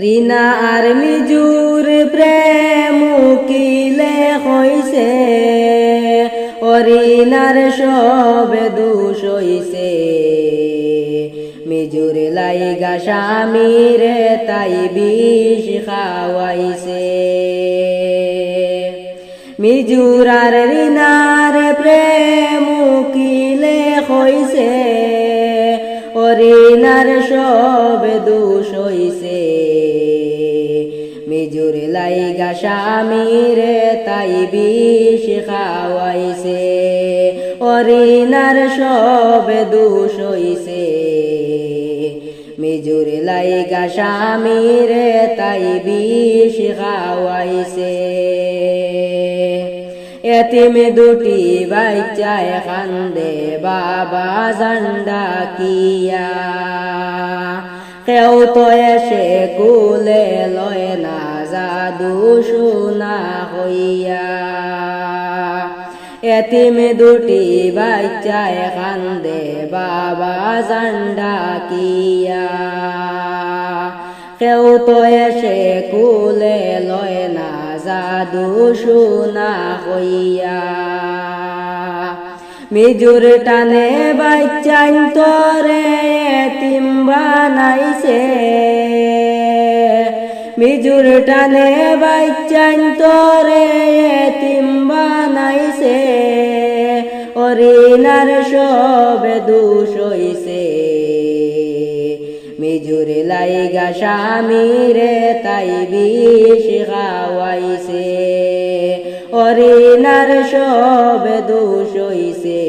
রিনা আর মিজুর প্রেম কিলে হইছে। অরিনার সব দোষ হইছে। মিজুর লাইগা স্বামীরে তাই বিষ খাওয়াইছে। মিজুর আর রিনার প্রেম কিলে হইছে। অরিনার সব দোষ হইছে। মিজুর লাইগা স্বামীরে তাই বিষ খাওয়াইছে। অরিনার সব দোষ হইছে। মিজুর লাইগা স্বামীরে তাই বিষ খাওয়াইছে। এতিম দুটি বাচ্চায় কান্দে, বাবা জান্ডা কিয়া। কেউ তো এসে কুলে লয় না, জাদু শোনা হইয়া। এতিম দুটি বাচ্চায় কান্দে, বাবা জান্ডা কিয়া। কেউ তো এসে কুলে লয় না, জাদু শোনা হইয়া। মিজুর টানে বাচ্চান তোরে এতিম বানাইছে। মিজুর টানে বাচ্চান তোরে এতিম বানাইছে। অরিনার সব দোষ হইছে। মিজুর লাইগা স্বামীরে, তাই বিষ খাওয়াইছে। অরিনার সব দোষ হইছে।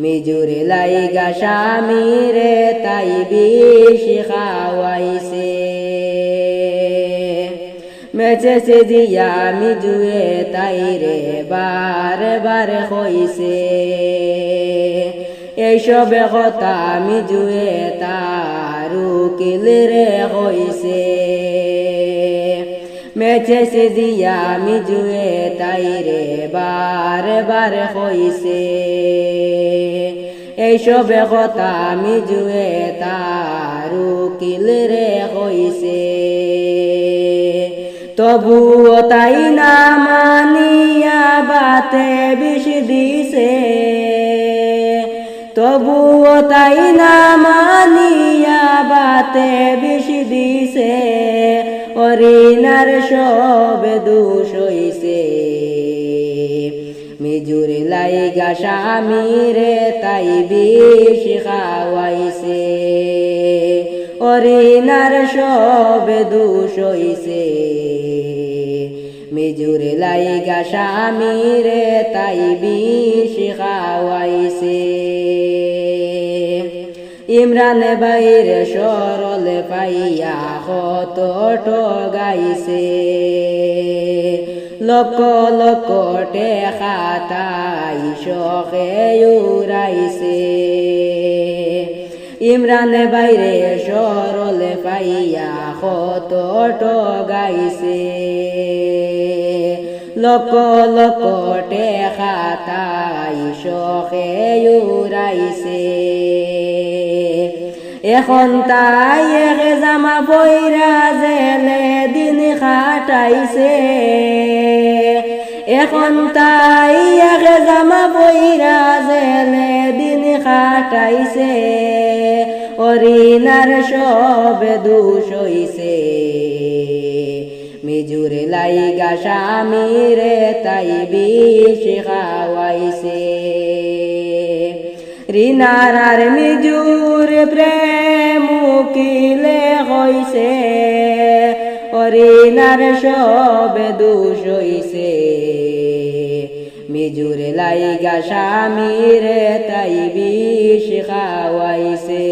মিজুর লাইগা স্বামীরে, তাই বিষ খাওয়াইছে। মেচেছে দিয়া মিজুয়ে, তাই রে বার বার হইছে। এইসব কথা আমি মিজুয়ে তারু কিলরে হইছে। মেচেছে দিয়া মিজুয়ে তাই রে বার বার হইছে। এইসব কথা আমি মিজুয়ে তারু কিলরে হইছে। তবুও তাই না মানিয়া বাতে বিষ দিছে। তবুও তাই না মানিয়া বাতে বিষ দিছে। অরিনার সব দোষ হইছে। মিজুর লাইগা স্বামীরে তাই বিষ খাওয়াইছে। অরিনার সব দোষ হইছে। মিজুর লাইগা স্বামীরে তাই বিষ খাওয়াইছে। ইমরান বাইরে সরল পাইয়া কত গাইছে লক লক টেকা তাই শখে উড়াইছে। ইমরান বাইরে সরল পাইয়া কত গাইছে লক লক টেকা তাই শখে উড়াইছে এখন তাই এক জামা বইরা জেলে দিন খাটাইছে। এখন তাই এক জামা বইরা জেলে দিন খাটাইছে। অরিনার সব দোষ হইছে মিজুর লাইগা স্বামীরে তাই বিষ খাওয়াইছে রিনার আর মিজুর প্রেম কিলে হইছে, অরিনার সব দোষ হইছে। মিজুর লাইগা স্বামীরে তাই বিষ খাওয়াইছে